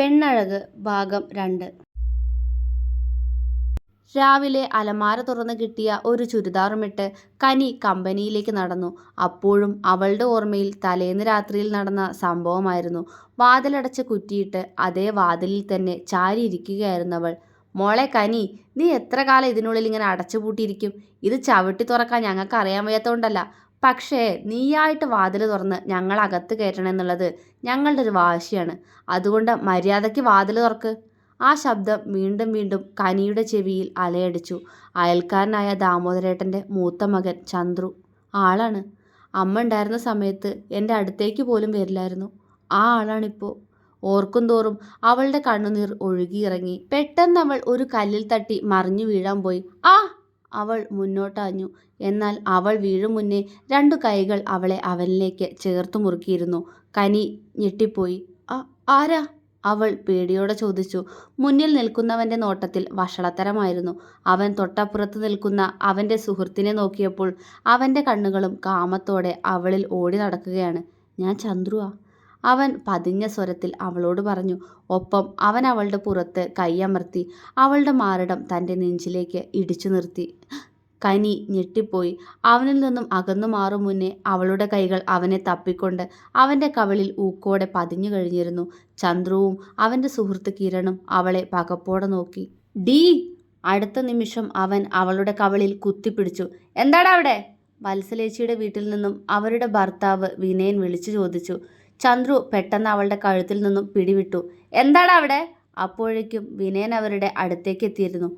പെണ്ണഴക് ഭാഗം രണ്ട് രാവിലെ അലമാര തുറന്ന് കിട്ടിയ ഒരു ചുരിദാറുമിട്ട് കനി കമ്പനിയിലേക്ക് നടന്നു. അപ്പോഴും അവളുടെ ഓർമ്മയിൽ തലേന്ന് രാത്രിയിൽ നടന്ന സംഭവമായിരുന്നു. വാതിലടച്ച് കുറ്റിയിട്ട് അതേ വാതിലിൽ തന്നെ ചാരിയിരിക്കുകയായിരുന്നവൾ. "മോളെ കനി, നീ എത്ര കാലം ഇതിനുള്ളിൽ ഇങ്ങനെ അടച്ചുപൂട്ടിയിരിക്കും? ഇത് ചവിട്ടി തുറക്കാൻ ഞങ്ങൾക്ക് അറിയാൻ വയ്യാത്തോണ്ടല്ല. പക്ഷേ നീയായിട്ട് വാതിൽ തുറന്ന് ഞങ്ങളെ അകത്ത് കയറ്റണമെന്നുള്ളത് ഞങ്ങളുടെ ഒരു വാശിയാണ്. അതുകൊണ്ട് മര്യാദയ്ക്ക് വാതിൽ തുറക്ക്. " ആ ശബ്ദം വീണ്ടും വീണ്ടും കനിയുടെ ചെവിയിൽ അലയടിച്ചു. അയൽക്കാരനായ ദാമോദരേട്ടന്റെ മൂത്ത മകൻ ചന്ദ്രു. ആളാണ്. അമ്മ ഉണ്ടായിരുന്ന സമയത്ത് എന്റെ അടുത്തേക്ക് പോലും വരില്ലായിരുന്നു. ആ ആളാണിപ്പോൾ ഓർക്കും തോറും അവളുടെ കണ്ണുനീർ ഒഴുകിയിറങ്ങി. പെട്ടെന്ന് അവൾ ഒരു കല്ലിൽ തട്ടി മറിഞ്ഞു വീഴാൻ പോയി. "ആ! " അവൾ മുന്നോട്ടാഞ്ഞു. എന്നാൽ അവൾ വീഴും മുന്നേ രണ്ടു കൈകൾ അവളെ അവനിലേക്ക് ചേർത്തു മുറുക്കിയിരുന്നു. കനി ഞെട്ടിപ്പോയി. "ആരാ? " അവൾ പേടിയോടെ ചോദിച്ചു. മുന്നിൽ നിൽക്കുന്നവന്റെ നോട്ടത്തിൽ വഷളത്തരമായിരുന്നു. അവൻ തൊട്ടപ്പുറത്ത് നിൽക്കുന്ന അവന്റെ സുഹൃത്തിനെ നോക്കിയപ്പോൾ അവന്റെ കണ്ണുകളും കാമത്തോടെ അവളിൽ ഓടി നടക്കുകയാണ്. "ഞാൻ ചന്ദ്രുവാ. " അവൻ പതിഞ്ഞ സ്വരത്തിൽ അവളോട് പറഞ്ഞു. ഒപ്പം അവൻ അവളുടെ പുറത്ത് കൈയമർത്തി അവളുടെ മാറിടം തന്റെ നെഞ്ചിലേക്ക് ഇടിച്ചു നിർത്തി. കനി ഞെട്ടിപ്പോയി. അവനിൽ നിന്നും അകന്നു മാറും മുന്നേ അവളുടെ കൈകൾ അവനെ തപ്പിക്കൊണ്ട് അവന്റെ കവളിൽ ഊക്കോടെ പതിഞ്ഞു കഴിഞ്ഞിരുന്നു. ചന്ദ്രുവും അവന്റെ സുഹൃത്ത് കിരണും അവളെ പകപ്പോടെ നോക്കി. "ഡീ! " അടുത്ത നിമിഷം അവൻ അവളുടെ കവളിൽ കുത്തിപ്പിടിച്ചു. "എന്താടാ അവിടെ? " വത്സലേച്ചിയുടെ വീട്ടിൽ നിന്നും അവരുടെ ഭർത്താവ് വിനയൻ വിളിച്ചു ചോദിച്ചു. ചന്ദ്രു പെട്ടെന്ന് അവളുടെ കഴുത്തിൽ നിന്നും പിടിവിട്ടു. എന്താണ് അവിടെ? " അപ്പോഴേക്കും വിനയൻ അവരുടെ അടുത്തേക്ക് എത്തിയിരുന്നു.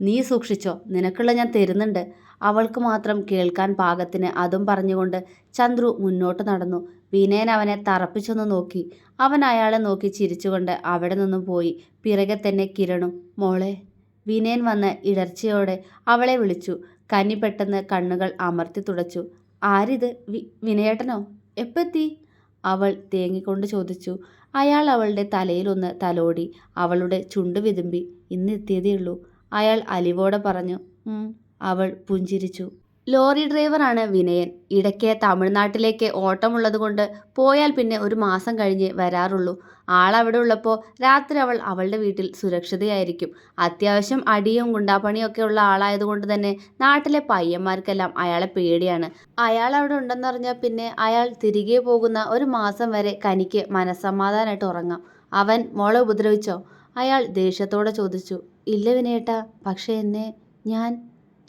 "നീ സൂക്ഷിച്ചോ. നിനക്കുള്ള ഞാൻ തരുന്നുണ്ട്. " അവൾക്ക് മാത്രം കേൾക്കാൻ പാകത്തിന് അതും പറഞ്ഞുകൊണ്ട് ചന്ദ്രു മുന്നോട്ട് നടന്നു. വിനയൻ അവനെ തറപ്പിച്ചൊന്ന് നോക്കി. അവൻ അയാളെ നോക്കി ചിരിച്ചുകൊണ്ട് അവിടെ നിന്നും പോയി. പിറകെ തന്നെ കിരണും. "മോളെ! " വിനയൻ വന്ന് ഇടർച്ചയോടെ അവളെ വിളിച്ചു. കനി പെട്ടെന്ന് കണ്ണുകൾ അമർത്തി തുടച്ചു. "ആരിത്? വി വിനയേട്ടനോ? എപ്പെത്തി? " അവൾ തേങ്ങിക്കൊണ്ട് ചോദിച്ചു. അയാൾ അവളുടെ തലയിലൊന്ന് തലോടി അവളുടെ ചുണ്ട് വിതുമ്പി. "ഇന്ന് എത്തിയതേയുള്ളൂ. " അയാൾ അലിവോടെ പറഞ്ഞു. " അവൾ പുഞ്ചിരിച്ചു. ലോറി ഡ്രൈവറാണ് വിനയൻ. ഇടയ്ക്ക് തമിഴ്നാട്ടിലേക്ക് ഓട്ടമുള്ളതുകൊണ്ട് പോയാൽ പിന്നെ ഒരു മാസം കഴിഞ്ഞ് വരാറുള്ളൂ. ആളവിടെ ഉള്ളപ്പോൾ രാത്രി അവൾ അവളുടെ വീട്ടിൽ സുരക്ഷിതയായിരിക്കും. അത്യാവശ്യം അടിയും ഗുണ്ടാപ്പണിയും ഒക്കെ ഉള്ള ആളായതുകൊണ്ട് തന്നെ നാട്ടിലെ പയ്യന്മാർക്കെല്ലാം അയാളെ പേടിയാണ്. അയാൾ അവിടെ ഉണ്ടെന്നറിഞ്ഞാൽ പിന്നെ അയാൾ തിരികെ പോകുന്ന ഒരു മാസം വരെ കനിക്ക് മനസ്സമാധാനമായിട്ട് ഉറങ്ങാം. "അവൻ മോളെ ഉപദ്രവിച്ചോ? " അയാൾ ദേഷ്യത്തോടെ ചോദിച്ചു. "ഇല്ല വിനയേട്ടാ. പക്ഷേ എന്നെ ഞാൻ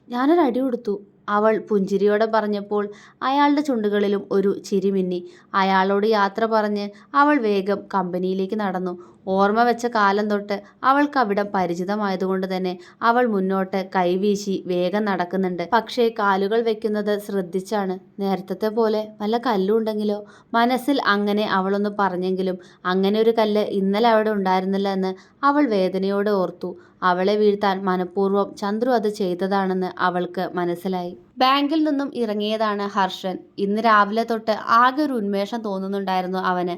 ഞാനൊരു അടി കൊടുത്തു. " അവൾ പുഞ്ചിരിയോടെ പറഞ്ഞപ്പോൾ അയാളുടെ ചുണ്ടുകളിലും ഒരു ചിരി മിന്നി. അയാളോട് യാത്ര പറഞ്ഞ് അവൾ വേഗം കമ്പനിയിലേക്ക് നടന്നു. ഓർമ്മ വെച്ച കാലം തൊട്ട് അവൾക്ക് അവിടം പരിചിതമായതുകൊണ്ട് തന്നെ അവൾ മുന്നോട്ട് കൈവീശി വേഗം നടക്കുന്നുണ്ട്. പക്ഷേ കാലുകൾ വെക്കുന്നത് ശ്രദ്ധിച്ചാണ്. നേരത്തെ പോലെ വല്ല കല്ലുണ്ടെങ്കിലോ മനസ്സിൽ അങ്ങനെ അവളൊന്ന് പറഞ്ഞെങ്കിലും അങ്ങനെ ഒരു കല്ല് ഇന്നലെ അവിടെ ഉണ്ടായിരുന്നില്ല എന്ന് അവൾ വേദനയോട് ഓർത്തു. അവളെ വീഴ്ത്താൻ മനഃപൂർവം ചന്ദ്രു അത് ചെയ്തതാണെന്ന് അവൾക്ക് മനസ്സിലായി. ബാങ്കിൽ നിന്നും ഇറങ്ങിയതാണ് ഹർഷൻ. ഇന്ന് രാവിലെ തൊട്ട് ആകെ ഒരു ഉന്മേഷം തോന്നുന്നുണ്ടായിരുന്നു അവന്.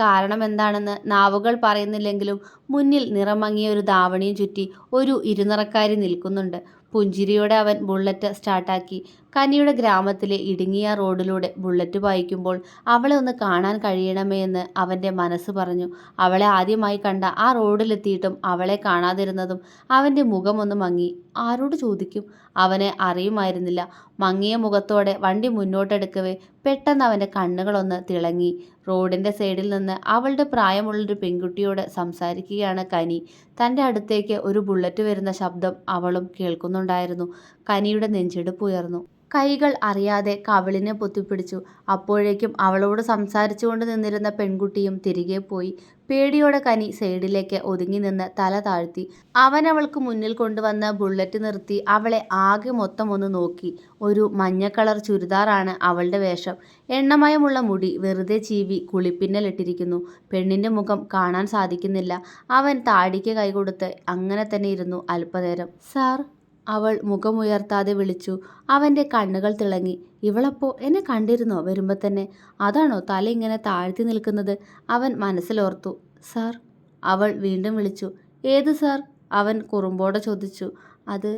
കാരണം എന്താണെന്ന് നാവുകൾ പറയുന്നില്ലെങ്കിലും മുന്നിൽ നിറമങ്ങിയ ഒരു ദാവണിയും ചുറ്റി ഒരു ഇരുനിറക്കാരി നിൽക്കുന്നുണ്ട്. പുഞ്ചിരിയോടെ അവൻ ബുള്ളറ്റ് സ്റ്റാർട്ടാക്കി. കനിയുടെ ഗ്രാമത്തിലെ ഇടുങ്ങിയ റോഡിലൂടെ ബുള്ളറ്റ് വായിക്കുമ്പോൾ അവളെ ഒന്ന് കാണാൻ കഴിയണമേ എന്ന് അവന്റെ മനസ്സ് പറഞ്ഞു. അവളെ ആദ്യമായി കണ്ട ആ റോഡിലെത്തിയിട്ടും അവളെ കാണാതിരുന്നതും അവന്റെ മുഖമൊന്ന് മങ്ങി. ആരോട് ചോദിക്കും? അവനെ അറിയുമായിരുന്നില്ല. മങ്ങിയ മുഖത്തോടെ വണ്ടി മുന്നോട്ടെടുക്കവേ പെട്ടെന്ന് അവന്റെ കണ്ണുകളൊന്ന് തിളങ്ങി. റോഡിന്റെ സൈഡിൽ നിന്ന് അവളുടെ പ്രായമുള്ളൊരു പെൺകുട്ടിയോട് സംസാരിക്കുകയാണ് കനി. തന്റെ അടുത്തേക്ക് ഒരു ബുള്ളറ്റ് വരുന്ന ശബ്ദം അവളും കേൾക്കുന്നുണ്ടായിരുന്നു. കനിയുടെ നെഞ്ചിടിപ്പ് ഉയർന്നു. കൈകൾ അറിയാതെ കവിളിനെ പൊത്തിപ്പിടിച്ചു. അപ്പോഴേക്കും അവളോട് സംസാരിച്ചുകൊണ്ട് നിന്നിരുന്ന പെൺകുട്ടിയും തിരികെ പോയി. പേടിയോടെ കനി സൈഡിലേക്ക് ഒതുങ്ങി നിന്ന് തല താഴ്ത്തി. അവൻ അവൾക്ക് മുന്നിൽ കൊണ്ടുവന്ന ബുള്ളറ്റ് നിർത്തി അവളെ ആകെ മൊത്തം ഒന്ന് നോക്കി. ഒരു മഞ്ഞ കളർ ചുരിദാറാണ് അവളുടെ വേഷം. എണ്ണമയമുള്ള മുടി വെറുതെ ചീവി കുളിപ്പിന്നലിട്ടിരിക്കുന്നു പെണ്ണിന്റെ മുഖം കാണാൻ സാധിക്കുന്നില്ല. അവൻ താടിക്ക് കൈകൊടുത്ത് അങ്ങനെ തന്നെ ഇരുന്നു അല്പനേരം. "സാർ? " അവൾ മുഖമുയർത്താതെ വിളിച്ചു. അവന്റെ കണ്ണുകൾ തിളങ്ങി. "ഇവളപ്പോ എന്നെ കണ്ടിരുന്നോ വരുമ്പോൾ തന്നെ? അതാണോ തല ഇങ്ങനെ താഴ്ത്തി നിൽക്കുന്നത്? " അവൻ മനസ്സിലോർത്തു. "സാർ? " അവൾ വീണ്ടും വിളിച്ചു. "ഏത് സാർ? " അവൻ കുറുമ്പോടെ ചോദിച്ചു. "അത്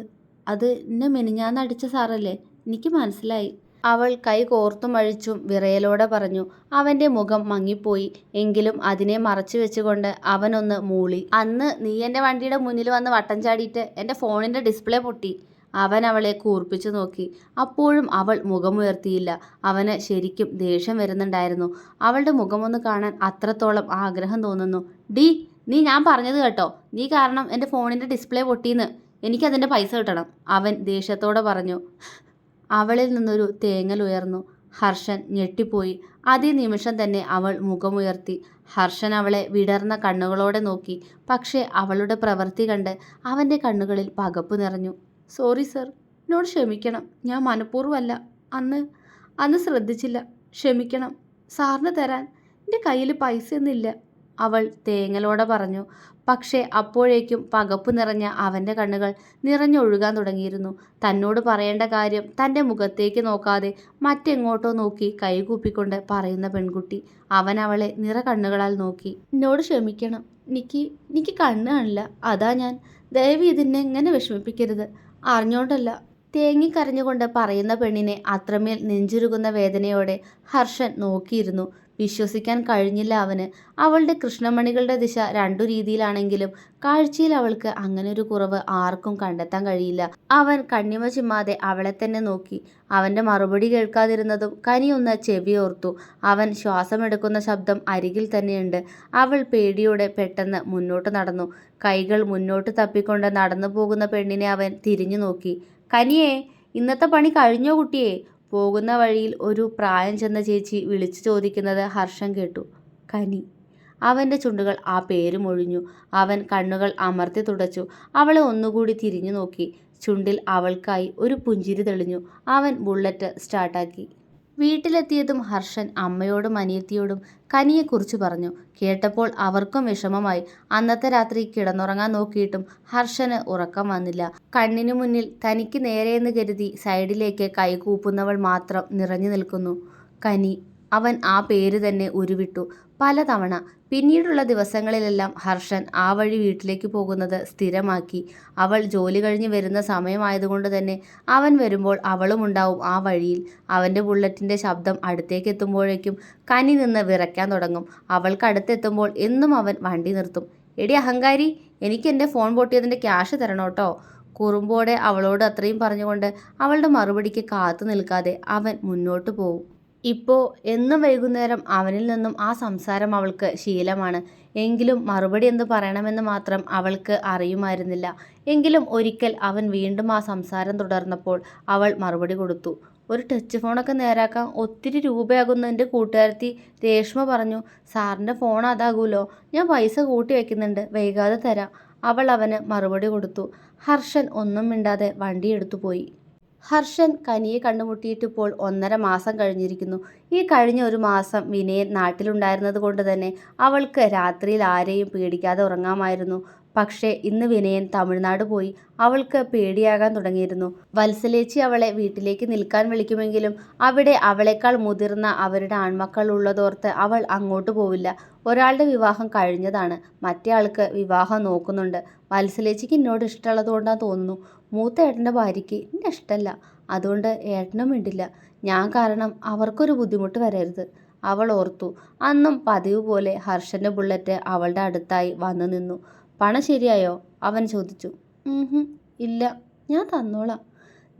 അത് എന്നെ മിനിഞ്ഞാന്ന് അടിച്ച സാറല്ലേ? എനിക്ക് മനസ്സിലായി. അവൾ കൈ കോർത്തും അഴിച്ചും വിറയലോടെ പറഞ്ഞു അവന്റെ മുഖം മങ്ങിപ്പോയി. എങ്കിലും അതിനെ മറച്ചു വെച്ചുകൊണ്ട് അവനൊന്ന് മൂളി. അന്ന് നീ എന്റെ വണ്ടിയുടെ മുന്നിൽ വന്ന് വട്ടം ചാടിയിട്ട് എന്റെ ഫോണിന്റെ ഡിസ്പ്ലേ പൊട്ടി. അവൻ അവളെ കൂർപ്പിച്ചു നോക്കി. അപ്പോഴും അവൾ മുഖമുയർത്തിയില്ല. അവന് ശരിക്കും ദേഷ്യം വരുന്നുണ്ടായിരുന്നു. അവളുടെ മുഖമൊന്ന് കാണാൻ അത്രത്തോളം ആഗ്രഹം തോന്നുന്നു. ഡി നീ ഞാൻ പറഞ്ഞത് കേട്ടോ. നീ കാരണം എന്റെ ഫോണിന്റെ ഡിസ്പ്ലേ പൊട്ടിയെന്ന് എനിക്കതിന്റെ പൈസ കിട്ടണം. അവൻ ദേഷ്യത്തോടെ പറഞ്ഞു അവളിൽ നിന്നൊരു തേങ്ങൽ ഉയർന്നു. ഹർഷൻ ഞെട്ടിപ്പോയി. അതേ നിമിഷം തന്നെ അവൾ മുഖമുയർത്തി. ഹർഷൻ അവളെ വിടർന്ന കണ്ണുകളോടെ നോക്കി. പക്ഷേ അവളുടെ പ്രവൃത്തി കണ്ട് അവന്റെ കണ്ണുകളിൽ പകപ്പ് നിറഞ്ഞു. സോറി സർ എന്നോട് ക്ഷമിക്കണം. ഞാൻ മനഃപൂർവമല്ല. അന്ന് അന്ന് ശ്രദ്ധിച്ചില്ല. ക്ഷമിക്കണം. സാറിന് തരാൻ. എന്റെ കയ്യിൽ പൈസയൊന്നുമില്ല. അവൾ തേങ്ങലോടെ പറഞ്ഞു. പക്ഷേ അപ്പോഴേക്കും പകപ്പ് നിറഞ്ഞ അവന്റെ കണ്ണുകൾ നിറഞ്ഞൊഴുകാൻ തുടങ്ങിയിരുന്നു. തന്നോട് പറയേണ്ട കാര്യം തന്റെ മുഖത്തേക്ക് നോക്കാതെ മറ്റെങ്ങോട്ടോ നോക്കി കൈകൂപ്പിക്കൊണ്ട് പറയുന്ന പെൺകുട്ടി അവൻ അവളെ നിറ കണ്ണുകളാൽ നോക്കി. എന്നോട് ക്ഷമിക്കണം. എനിക്ക് എനിക്ക് കണ്ണ് കാണില്ല. അതാ ഞാൻ. ദയവ് ഇതിനെ എങ്ങനെ വിഷമിപ്പിക്കരുത്. അറിഞ്ഞോണ്ടല്ല. തേങ്ങിക്കരഞ്ഞുകൊണ്ട് പറയുന്ന പെണ്ണിനെ അത്രമേൽ നെഞ്ചുരുകുന്ന വേദനയോടെ ഹർഷൻ നോക്കിയിരുന്നു. വിശ്വസിക്കാൻ കഴിഞ്ഞില്ല അവന്. അവളുടെ കൃഷ്ണമണികളുടെ ദിശ രണ്ടു രീതിയിലാണെങ്കിലും കാഴ്ചയിൽ അവൾക്ക് അങ്ങനെ ഒരു കുറവ് ആർക്കും കണ്ടെത്താൻ കഴിയില്ല. അവൻ കണ്ണിമ ചിമ്മാതെ അവളെ തന്നെ നോക്കി. അവന്റെ മറുപടി കേൾക്കാതിരുന്നതും കനിയൊന്ന് ചെവിയോർത്തു. അവൻ ശ്വാസമെടുക്കുന്ന ശബ്ദം അരികിൽ തന്നെയുണ്ട്. അവൾ പേടിയോടെ പെട്ടെന്ന് മുന്നോട്ട് നടന്നു. കൈകൾ മുന്നോട്ട് തപ്പിക്കൊണ്ട് നടന്നു പോകുന്ന പെണ്ണിനെ അവൻ തിരിഞ്ഞു നോക്കി. കനിയേ ഇന്നത്തെ പണി കഴിഞ്ഞോ കുട്ടിയെ? പോകുന്ന വഴിയിൽ ഒരു പ്രായം ചെന്ന ചേച്ചി വിളിച്ചു ചോദിക്കുന്നത് ഹർഷം കേട്ടു. കനി. അവന്റെ ചുണ്ടുകൾ ആ പേര് മൊഴിഞ്ഞു. അവൻ കണ്ണുകൾ അമർത്തി തുടച്ചു. അവളെ ഒന്നുകൂടി തിരിഞ്ഞു നോക്കി. ചുണ്ടിൽ അവൾക്കായി ഒരു പുഞ്ചിരി തെളിഞ്ഞു. അവൻ ബുള്ളറ്റ് സ്റ്റാർട്ടാക്കി. വീട്ടിലെത്തിയതും ഹർഷൻ അമ്മയോടും അനിയത്തിയോടും കനിയെക്കുറിച്ച് പറഞ്ഞു. കേട്ടപ്പോൾ അവർക്കും വിഷമമായി. അന്നത്തെ രാത്രി കിടന്നുറങ്ങാൻ നോക്കിയിട്ടും ഹർഷന് ഉറക്കം വന്നില്ല. കണ്ണിനു മുന്നിൽ തനിക്ക് നേരെയെന്ന് കരുതി സൈഡിലേക്ക് കൈകൂപ്പുന്നവൾ മാത്രം നിറഞ്ഞു നിൽക്കുന്നു. കനി അവൻ ആ പേര് തന്നെ ഉരുവിട്ടു. പലതവണ പിന്നീടുള്ള ദിവസങ്ങളിലെല്ലാം ഹർഷൻ ആ വഴി വീട്ടിലേക്ക് പോകുന്നത് സ്ഥിരമാക്കി. അവൾ ജോലി കഴിഞ്ഞ് വരുന്ന സമയമായതുകൊണ്ട് തന്നെ അവൻ വരുമ്പോൾ അവളും ഉണ്ടാവും ആ വഴിയിൽ. അവന്റെ ബുള്ളറ്റിന്റെ ശബ്ദം അടുത്തേക്ക് എത്തുമ്പോഴേക്കും കനി നിന്ന് വിറയ്ക്കാൻ തുടങ്ങും. അവൾക്ക് അടുത്തെത്തുമ്പോൾ എന്നും അവൻ വണ്ടി നിർത്തും. എടി അഹങ്കാരി എനിക്ക് എന്റെ ഫോൺ പൊട്ടിയതിന്റെ ക്യാഷ് തരണം കേട്ടോ കുറുമ്പോടെ അവളോട് അത്രയും പറഞ്ഞുകൊണ്ട് അവളുടെ മറുപടിക്ക് കാത്തു നിൽക്കാതെ അവൻ മുന്നോട്ട് പോകും ഇപ്പോൾ എന്നും വൈകുന്നേരം അവനിൽ നിന്നും ആ സംസാരം അവൾക്ക് ശീലമാണ്. എങ്കിലും മറുപടി എന്ത് പറയണമെന്ന് മാത്രം അവൾക്ക് അറിയുമായിരുന്നില്ല. എങ്കിലും ഒരിക്കൽ അവൻ വീണ്ടും ആ സംസാരം തുടർന്നപ്പോൾ അവൾ മറുപടി കൊടുത്തു. ഒരു ടച്ച് ഫോണൊക്കെ നേരാക്കാൻ ഒത്തിരി രൂപയാകുന്ന എന്റെ കൂട്ടുകാരത്തി രേഷ്മ പറഞ്ഞു. സാറിന്റെ ഫോൺ അതാകുമല്ലോ ഞാൻ പൈസ കൂട്ടി വയ്ക്കുന്നുണ്ട് വൈകാതെ തരാം. അവൾ അവന് മറുപടി കൊടുത്തു. ഹർഷൻ ഒന്നും മിണ്ടാതെ വണ്ടി എടുത്തു പോയി. ഹർഷൻ കനിയെ കണ്ടുമുട്ടിയിട്ടിപ്പോൾ ഒന്നര മാസം കഴിഞ്ഞിരിക്കുന്നു. ഈ കഴിഞ്ഞ ഒരു മാസം വിനയൻ നാട്ടിലുണ്ടായിരുന്നത് കൊണ്ട് തന്നെ അവൾക്ക് രാത്രിയിൽ ആരെയും പേടിക്കാതെ ഉറങ്ങാമായിരുന്നു. പക്ഷേ ഇന്ന് വിനയൻ തമിഴ്നാട് പോയി അവൾക്ക് പേടിയാകാൻ തുടങ്ങിയിരുന്നു. വത്സലേച്ചി അവളെ വീട്ടിലേക്ക് നിൽക്കാൻ വിളിക്കുമെങ്കിലും അവിടെ അവളെക്കാൾ മുതിർന്ന അവരുടെ ആൺമക്കൾ ഉള്ളതോർത്ത് അവൾ അങ്ങോട്ട് പോവില്ല. ഒരാളുടെ വിവാഹം കഴിഞ്ഞതാണ്. മറ്റേ ആൾക്ക് വിവാഹം നോക്കുന്നുണ്ട്. വത്സലേച്ചിക്ക് എന്നോട് ഇഷ്ടമുള്ളതുകൊണ്ടാണ് തോന്നുന്നു. മൂത്ത ഏട്ടന്റെ ഭാര്യയ്ക്ക് എന്നെ ഇഷ്ടമല്ല അതുകൊണ്ട് ഏട്ടനും വേണ്ടില്ല ഞാൻ കാരണം അവർക്കൊരു ബുദ്ധിമുട്ട് വരരുത്. അവൾ ഓർത്തു. അന്നും പതിവ് പോലെ ഹർഷന്റെ ബുള്ളറ്റ് അവളുടെ അടുത്തായി വന്നു നിന്നു. പണം ശരിയായോ? അവൻ ചോദിച്ചു. ഇല്ല. ഞാൻ തന്നോളാം.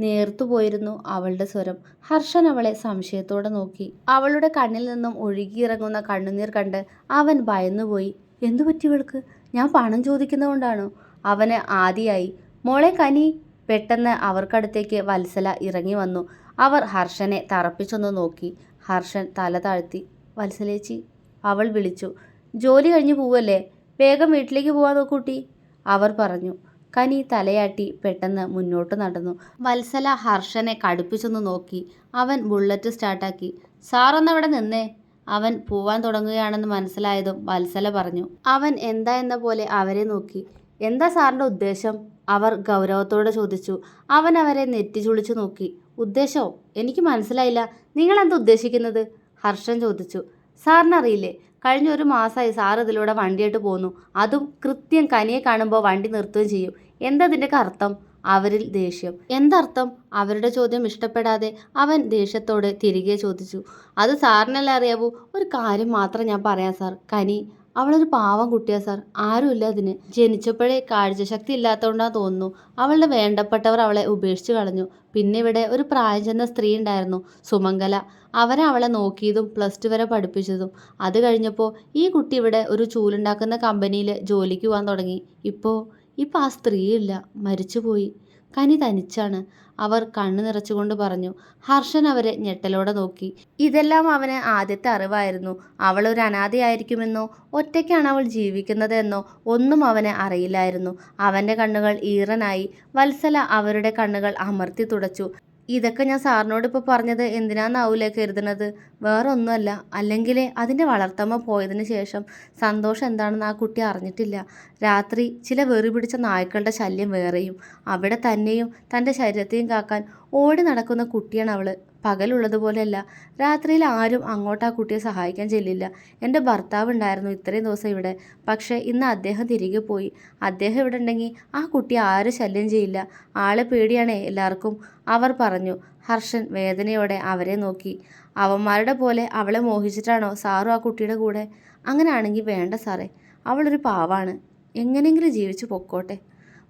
നേർത്തു പോയിരുന്നു അവളുടെ സ്വരം. ഹർഷൻ അവളെ സംശയത്തോടെ നോക്കി. അവളുടെ കണ്ണിൽ നിന്നും ഒഴുകിയിറങ്ങുന്ന കണ്ണുനീർ കണ്ട് അവൻ ഭയന്നുപോയി. എന്തു പറ്റി ഇവൾക്ക്? ഞാൻ പണം ചോദിക്കുന്നതുകൊണ്ടാണോ? അവന് ആദിയായി. മോളെ കനി പെട്ടെന്ന് അവർക്കടുത്തേക്ക് വത്സല ഇറങ്ങി വന്നു. അവർ ഹർഷനെ തറപ്പിച്ചൊന്ന് നോക്കി. ഹർഷൻ തല താഴ്ത്തി. വത്സലേച്ചി അവൾ വിളിച്ചു. ജോലി കഴിഞ്ഞു പോവല്ലേ? വേഗം വീട്ടിലേക്ക് പോവാൻ നോക്കൂട്ടി അവർ പറഞ്ഞു. കനി തലയാട്ടി പെട്ടെന്ന് മുന്നോട്ട് നടന്നു. വത്സല ഹർഷനെ കടുപ്പിച്ചൊന്ന് നോക്കി. അവൻ ബുള്ളറ്റ് സ്റ്റാർട്ടാക്കി. സാറൊന്നവിടെ നിന്നേ. അവൻ പോവാൻ തുടങ്ങുകയാണെന്ന് മനസ്സിലായതും വത്സല പറഞ്ഞു. അവൻ എന്താ എന്ന പോലെ അവരെ നോക്കി. എന്താ സാറിന്റെ ഉദ്ദേശം? അവർ ഗൗരവത്തോടെ ചോദിച്ചു. അവൻ അവരെ നെറ്റി ചുളിച്ചു നോക്കി. ഉദ്ദേശമോ എനിക്ക് മനസ്സിലായില്ല. നിങ്ങൾ എന്താ ഉദ്ദേശിക്കുന്നത്? ഹർഷൻ ചോദിച്ചു. സാറിനറിയില്ലേ? കഴിഞ്ഞ ഒരു മാസമായി സാർ ഇതിലൂടെ വണ്ടിയായിട്ട് പോന്നു. അതും കൃത്യം കനിയെ കാണുമ്പോൾ വണ്ടി നിർത്തുകയും ചെയ്യും. എന്താ ഇതിന്റെയൊക്കെ അർത്ഥം അവരിൽ ദേഷ്യം. എന്തർത്ഥം? അവരുടെ ചോദ്യം ഇഷ്ടപ്പെടാതെ അവൻ ദേഷ്യത്തോടെ തിരികെ ചോദിച്ചു. അത് സാറിനല്ല അറിയാവൂ? ഒരു കാര്യം മാത്രം ഞാൻ പറയാം സാർ. കനി അവളൊരു പാവം കുട്ടിയാ സാർ. ആരുമില്ല അതിന്. ജനിച്ചപ്പോഴേ കാഴ്ചശക്തി ഇല്ലാത്തതുകൊണ്ടാണ് തോന്നുന്നു. അവളുടെ വേണ്ടപ്പെട്ടവർ അവളെ ഉപേക്ഷിച്ച് കളഞ്ഞു. പിന്നെ ഇവിടെ ഒരു പ്രായം ചെന്ന സ്ത്രീ ഉണ്ടായിരുന്നു സുമംഗല. അവരെ അവളെ നോക്കിയതും പ്ലസ് ടു വരെ പഠിപ്പിച്ചതും. അത് കഴിഞ്ഞപ്പോൾ ഈ കുട്ടി ഇവിടെ ഒരു ചൂലുണ്ടാക്കുന്ന കമ്പനിയിൽ ജോലിക്ക് പോകാൻ തുടങ്ങി. ഇപ്പോൾ ഇപ്പോൾ ആ സ്ത്രീയില്ല. മരിച്ചുപോയി. കനി തനിച്ചാണ്. അവർ കണ്ണു നിറച്ചുകൊണ്ട് പറഞ്ഞു ഹർഷൻ അവരെ ഞെട്ടലോടെ നോക്കി. ഇതെല്ലാം അവന് ആദ്യത്തെ അറിവായിരുന്നു. അവൾ ഒരു അനാഥയായിരിക്കുമെന്നോ ഒറ്റയ്ക്കാണ് അവൾ ജീവിക്കുന്നതെന്നോ ഒന്നും അവന് അറിയില്ലായിരുന്നു. അവന്റെ കണ്ണുകൾ ഈറനായി. വത്സല അവരുടെ കണ്ണുകൾ അമർത്തി തുടച്ചു. ഇതൊക്കെ ഞാൻ സാറിനോട് ഇപ്പോൾ പറഞ്ഞത് എന്തിനാന്നാവൂലേ കരുതുന്നത് വേറെ ഒന്നുമല്ല അല്ലെങ്കിൽ അതിന്റെ വളർത്തമ്മ പോയതിന് ശേഷം സന്തോഷം എന്താണെന്ന് ആ കുട്ടി അറിഞ്ഞിട്ടില്ല. രാത്രി ചില വെറി പിടിച്ച നായ്ക്കളുടെ ശല്യം വേറെയും. അവിടെ തന്നെയും തന്റെ ശരീരത്തെയും കാക്കാൻ ഓടി നടക്കുന്ന കുട്ടിയാണ് അവൾ പകലുള്ളതുപോലെയല്ല. രാത്രിയിൽ ആരും അങ്ങോട്ട് ആ കുട്ടിയെ സഹായിക്കാൻ ചെല്ലില്ല. എന്റെ ഭർത്താവ് ഉണ്ടായിരുന്നു ഇത്രയും ദിവസം ഇവിടെ. പക്ഷേ ഇന്ന് അദ്ദേഹം തിരികെ പോയി. അദ്ദേഹം ഇവിടെ ഉണ്ടെങ്കിൽ ആ കുട്ടി ആരും ശല്യം ചെയ്യില്ല. ആളെ പേടിയാണേ എല്ലാവർക്കും. അവർ പറഞ്ഞു. ഹർഷൻ വേദനയോടെ അവരെ നോക്കി. അവന്മാരുടെ പോലെ അവളെ മോഹിച്ചിട്ടാണോ സാറും ആ കുട്ടിയുടെ കൂടെ? അങ്ങനെയാണെങ്കിൽ വേണ്ട സാറേ. അവളൊരു പാവാണ്. എങ്ങനെയെങ്കിലും ജീവിച്ചു പൊക്കോട്ടെ.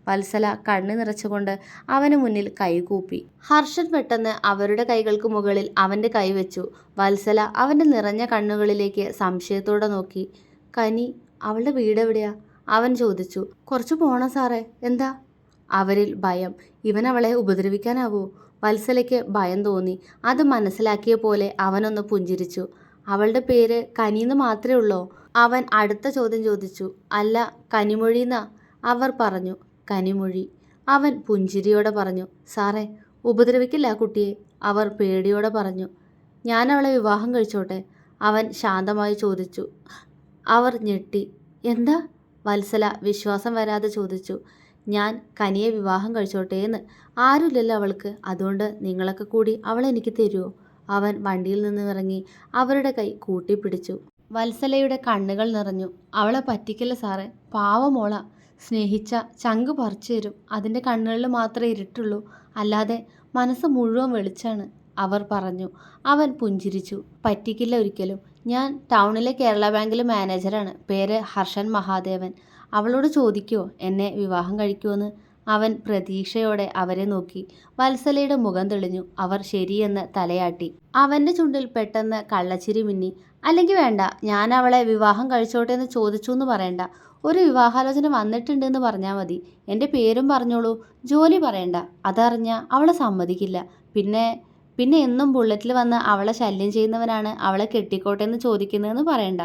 വത്സല കണ്ണു നിറച്ചുകൊണ്ട് അവന് മുന്നിൽ കൈകൂപ്പി ഹർഷൻ പെട്ടെന്ന് അവരുടെ കൈകൾക്ക് മുകളിൽ അവന്റെ കൈ വെച്ചു. വത്സല അവന്റെ നിറഞ്ഞ കണ്ണുകളിലേക്ക് സംശയത്തോടെ നോക്കി. കനി അവളുടെ വീട് എവിടെയാ? അവൻ ചോദിച്ചു. കുറച്ച് പോണം സാറേ. എന്താ? അവരിൽ ഭയം. ഇവൻ അവളെ ഉപദ്രവിക്കാനാവോ? വത്സലയ്ക്ക് ഭയം തോന്നി. അത് മനസ്സിലാക്കിയ പോലെ അവനൊന്ന് പുഞ്ചിരിച്ചു. അവളുടെ പേര് കനിന്ന് മാത്രമേ ഉള്ളോ? അവൻ അടുത്ത ചോദ്യം ചോദിച്ചു. അല്ല കനിമൊഴിന്നാ? അവർ പറഞ്ഞു. കനിമൊഴി. അവൻ പുഞ്ചിരിയോടെ പറഞ്ഞു സാറേ ഉപദ്രവിക്കില്ല കുട്ടിയെ. അവർ പേടിയോടെ പറഞ്ഞു ഞാൻ അവളെ വിവാഹം കഴിച്ചോട്ടെ? അവൻ ശാന്തമായി ചോദിച്ചു. അവർ ഞെട്ടി എന്താ? വത്സല വിശ്വാസം വരാതെ ചോദിച്ചു ഞാൻ കനിയെ വിവാഹം കഴിച്ചോട്ടെ എന്ന്. ആരുമില്ലല്ലോ അവൾക്ക്. അതുകൊണ്ട് നിങ്ങളൊക്കെ കൂടി അവളെനിക്ക് തരുമോ അവൻ വണ്ടിയിൽ നിന്ന് ഇറങ്ങി അവരുടെ കൈ കൂട്ടിപ്പിടിച്ചു. വത്സലയുടെ കണ്ണുകൾ നിറഞ്ഞു അവളെ പറ്റിക്കില്ല സാറേ. പാവമോള സ്നേഹിച്ച ചങ്ക് പറിച്ചു തരും. അതിന്റെ കണ്ണുകളിൽ മാത്രമേ ഇരുട്ടുള്ളൂ. അല്ലാതെ മനസ്സ് മുഴുവൻ വെളിച്ചാണ്. അവർ പറഞ്ഞു. അവൻ പുഞ്ചിരിച്ചു. പറ്റിക്കില്ല ഒരിക്കലും. ഞാൻ ടൗണിലെ കേരള ബാങ്കിലെ മാനേജറാണ്. പേര് ഹർഷൻ മഹാദേവൻ. അവളോട് ചോദിക്കുമോ എന്നെ വിവാഹം കഴിക്കുമെന്ന് അവൻ പ്രതീക്ഷയോടെ അവരെ നോക്കി. വത്സലയുടെ മുഖം തെളിഞ്ഞു. അവർ ശരിയെന്ന് തലയാട്ടി. അവന്റെ ചുണ്ടിൽ പെട്ടെന്ന് കള്ളച്ചിരി മിന്നി. അല്ലെങ്കിൽ വേണ്ട. ഞാൻ അവളെ വിവാഹം കഴിച്ചോട്ടെ എന്ന് ചോദിച്ചു എന്ന് പറയണ്ട. ഒരു വിവാഹാലോചന വന്നിട്ടുണ്ടെന്ന് പറഞ്ഞാൽ മതി. എന്റെ പേരും പറഞ്ഞോളൂ. ജോലി പറയണ്ട. അതറിഞ്ഞ അവളെ സമ്മതിക്കില്ല. പിന്നെ പിന്നെ എന്നും ബുള്ളറ്റിൽ വന്ന് അവളെ ശല്യം ചെയ്യുന്നവനാണ് അവളെ കെട്ടിക്കോട്ടെ എന്ന് ചോദിക്കുന്നതെന്ന് പറയണ്ട.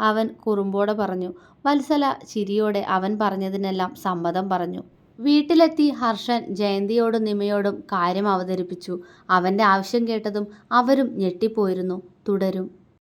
അവൻ കുറുമ്പോടെ പറഞ്ഞു. വത്സല ചിരിയോടെ അവൻ പറഞ്ഞതിനെല്ലാം സമ്മതം പറഞ്ഞു. വീട്ടിലെത്തി ഹർഷൻ ജയന്തിയോടും നിമയോടും കാര്യം അവതരിപ്പിച്ചു. അവന്റെ ആവശ്യം കേട്ടതും അവരും ഞെട്ടിപ്പോയിരുന്നു. തുടരും.